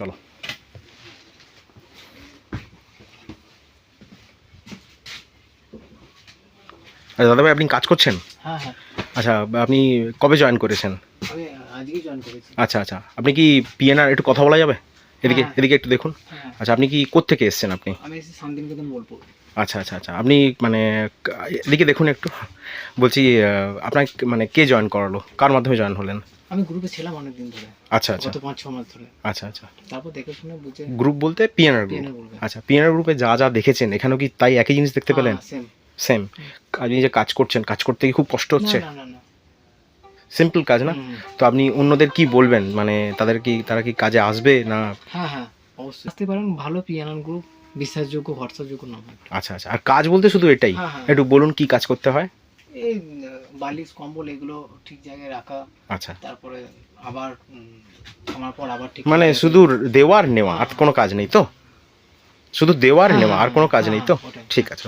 চলো। আচ্ছা দাদাভাই আপনি কাজ করছেন? হ্যাঁ হ্যাঁ। আচ্ছা আপনি কবে জয়েন করেছেন? আচ্ছা আচ্ছা। আপনি কি পিএনআর একটু কথা বলা যাবে? এদিকে হ্যাঁ। এদিকে একটু দেখুন। আচ্ছা আপনি কি কোত্থেকে এসেছেন আপনি? আচ্ছা আচ্ছা আচ্ছা। আপনি মানে এদিকে দেখুন একটু। বলছি আহ, আপনার মানে কে জয়েন করালো? কার মাধ্যমে জয়েন হলেন? আমি গ্রুপে ছিলাম অনেকদিন ধরে। আচ্ছা আচ্ছা। গত পাঁচ ছ মাস ধরে। আচ্ছা আচ্ছা। তারপর দেখে শুনে বুঝে গ্রুপ বলতে পিএনআর গ্রুপ আচ্ছা পিএনআর গ্রুপে যা যা দেখেছেন এখানেও কি তাই একই জিনিস দেখতে পেলেন? সেম সেম আপনি যে কাজ করছেন কাজ করতে কি খুব কষ্ট হচ্ছে। না না না। সিম্পল কাজ না? তো আপনি অন্যদের কি বলবেন? মানে তাদের কি তারা কি কাজে আসবে না? হ্যাঁ হ্যাঁ অবশ্যই। আসতে পারেন ভালো পিয়ানান গ্রুপ বিশ্বাসযোগ্য ভরসাযোগ্য নাম্বার আচ্ছা আচ্ছা। আর কাজ বলতে শুধু এটাই। হ্যাঁ, হ্যাঁ। একটু বলুন কি কাজ করতে হয়? এই বালিশ কম্বল এগুলো ঠিক জায়গায় রাখা। আচ্ছা। তারপরে আবার আমার পর আবার ঠিক মানে শুধু দেওয়ার নেওয়া আর কোনো কাজ নেই তো? শুধু দেওয়ার হ্যাঁ, নেওয়া আর কোনো কাজ নেই তো? হ্যাঁ, ঠিক আছে